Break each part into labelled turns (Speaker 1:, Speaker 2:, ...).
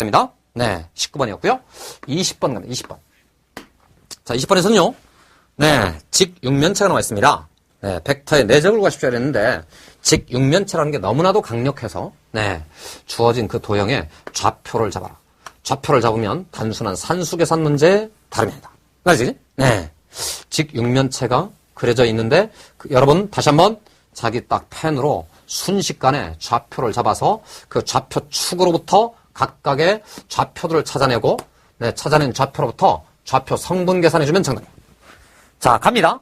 Speaker 1: 됩니다. 네, 19번이었고요. 20번 갑니다. 20번. 자, 20번에서는요. 네, 직육면체가 나와 있습니다. 네, 벡터의 내적을 구하십시오 했는데 직육면체라는 게 너무나도 강력해서 네, 주어진 그 도형의 좌표를 잡아라. 좌표를 잡으면 단순한 산수 계산 문제에 다름입니다. 알지? 네. 직육면체가 그려져 있는데 그, 여러분 다시 한번 자기 딱 펜으로 순식간에 좌표를 잡아서 그 좌표 축으로부터 각각의 좌표들을 찾아내고 네, 찾아낸 좌표로부터 좌표 성분 계산해주면 정답입니다. 자, 갑니다.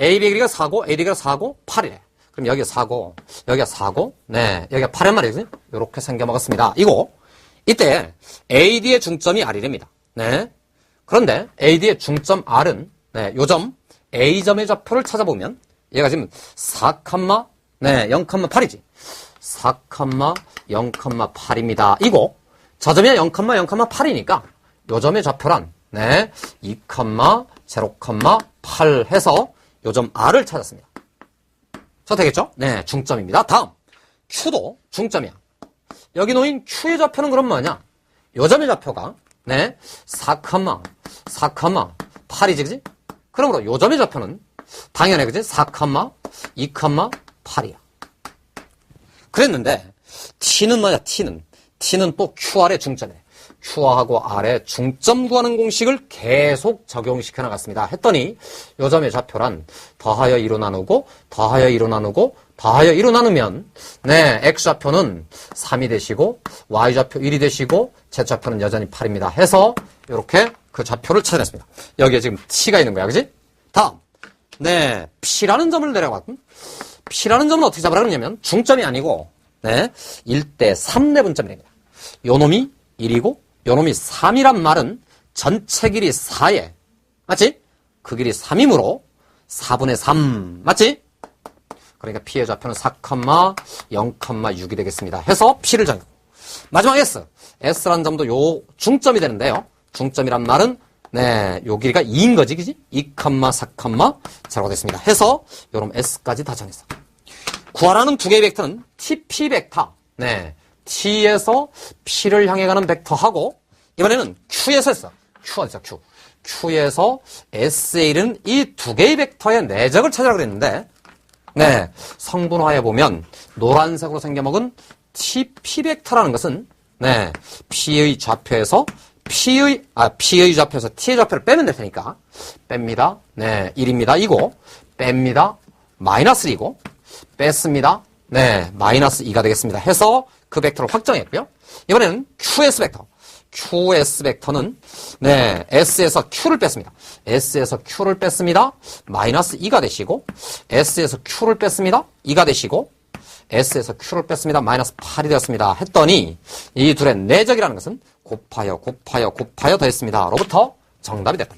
Speaker 1: AB 길이가 4고, AD 길이가 4고, 8이래. 그럼 여기가 4고, 여기가 4고, 네, 여기가 8란 말이지. 이렇게 생겨 먹었습니다. 이거, 이때 AD의 중점이 R이랍니다. 네. 그런데 AD의 중점 R은, 네, 요점 A점의 좌표를 찾아보면, 얘가 지금 4, 네, 0,8이지. 4, 0,8입니다. 이거, 저점이 0,0,8이니까, 요 점의 좌표란, 네, 2, 0,8 해서 요 점 R을 찾았습니다. 저 되겠죠? 네, 중점입니다. 다음, Q도 중점이야. 여기 놓인 Q의 좌표는 그럼 뭐냐? 요 점의 좌표가, 네, 4, 4, 8이지, 그지? 그러므로 요 점의 좌표는 당연히, 그지? 4, 2, 8이야. 그랬는데, T는 뭐냐, T는. T는 또 QR의 중점이래. Q하고 R의 중점 구하는 공식을 계속 적용시켜 나갔습니다. 했더니 요점의 좌표란 더하여 2로 나누고 더하여 2로 나누고 더하여 2로 나누면 네 X좌표는 3이 되시고 Y좌표 1이 되시고 Z좌표는 여전히 8입니다. 해서 이렇게 그 좌표를 찾아냈습니다. 여기에 지금 T가 있는 거야. 그지? 다음 네 P라는 점을 내려갔군. P라는 점은 어떻게 잡으라 그러냐면 중점이 아니고 네 1대 3내분점이 됩니다. 요 놈이 1이고 요 놈이 3이란 말은 전체 길이 4에 맞지? 그 길이 3이므로 4분의 3 맞지? 그러니까 P의 좌표는 4, 0,6이 되겠습니다. 해서 P를 정하고 마지막 S S라는 점도 요 중점이 되는데요. 중점이란 말은 네, 요 길이가 2인 거지, 그지? 2, 4, 0가 됐습니다. 해서 요놈 S까지 다 정했어. 구하라는 두 개의 벡터는 TP 벡터. 네. T에서 P를 향해 가는 벡터하고 이번에는 Q에서 했어. Q 어디서 Q. Q에서 S에 이른 이두 개의 벡터의 내적을 찾으라 그랬는데 네. 성분화해 보면 노란색으로 생겨먹은 TP 벡터라는 것은 네. P의 좌표에서 P의 아 P의 좌표에서 T의 좌표를 빼면 될 테니까 뺍니다. 네. 1입니다. 이고 뺍니다. 마이너스 2고 뺐습니다. 네. 마이너스 2가 되겠습니다. 해서 그 벡터를 확정했고요. 이번에는 QS 벡터. QS 벡터는 네 S에서 Q를 뺐습니다. S에서 Q를 뺐습니다. 마이너스 2가 되시고 S에서 Q를 뺐습니다. 2가 되시고 S에서 Q를 뺐습니다. 마이너스 8이 되었습니다. 했더니 이 둘의 내적이라는 것은 곱하여 곱하여 곱하여 더했습니다. 로부터 정답이 됐다.